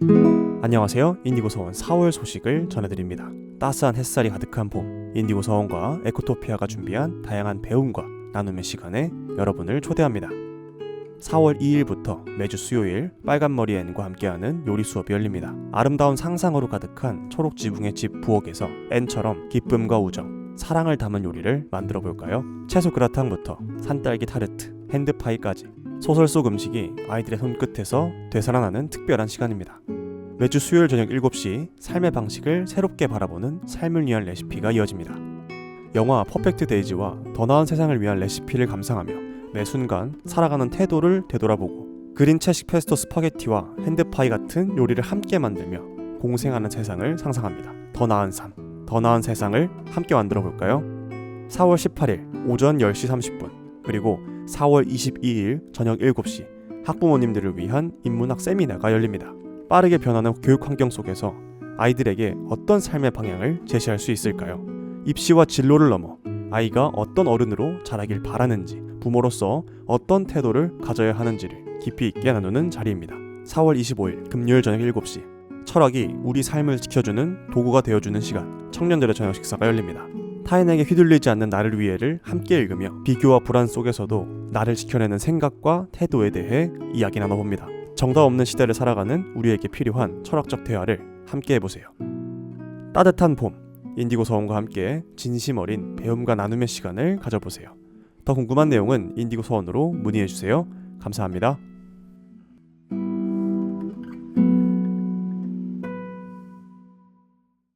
안녕하세요. 인디고 서원 4월 소식을 전해드립니다. 따스한 햇살이 가득한 봄, 인디고 서원과 에코토피아가 준비한 다양한 배움과 나눔의 시간에 여러분을 초대합니다. 4월 2일부터 매주 수요일 빨간머리 앤과 함께하는 요리 수업이 열립니다. 아름다운 상상으로 가득한 초록 지붕의 집 부엌에서 앤처럼 기쁨과 우정, 사랑을 담은 요리를 만들어 볼까요? 채소 그라탕부터 산딸기 타르트, 핸드파이까지 소설 속 음식이 아이들의 손끝에서 되살아나는 특별한 시간입니다. 매주 수요일 저녁 7시 삶의 방식을 새롭게 바라보는 삶을 위한 레시피가 이어집니다. 영화 퍼펙트 데이지와 더 나은 세상을 위한 레시피를 감상하며 매 순간 살아가는 태도를 되돌아보고 그린 채식 페스토 스파게티와 핸드파이 같은 요리를 함께 만들며 공생하는 세상을 상상합니다. 더 나은 삶, 더 나은 세상을 함께 만들어 볼까요? 4월 18일 오전 10시 30분 그리고 4월 22일 저녁 7시 학부모님들을 위한 인문학 세미나가 열립니다. 빠르게 변하는 교육 환경 속에서 아이들에게 어떤 삶의 방향을 제시할 수 있을까요? 입시와 진로를 넘어 아이가 어떤 어른으로 자라길 바라는지 부모로서 어떤 태도를 가져야 하는지를 깊이 있게 나누는 자리입니다. 4월 25일 금요일 저녁 7시 철학이 우리 삶을 지켜주는 도구가 되어주는 시간 청년들의 저녁 식사가 열립니다. 타인에게 휘둘리지 않는 나를 위해를 함께 읽으며 비교와 불안 속에서도 나를 지켜내는 생각과 태도에 대해 이야기 나눠봅니다. 정답 없는 시대를 살아가는 우리에게 필요한 철학적 대화를 함께 해보세요. 따뜻한 봄, 인디고 서원과 함께 진심 어린 배움과 나눔의 시간을 가져보세요. 더 궁금한 내용은 인디고 서원으로 문의해 주세요. 감사합니다.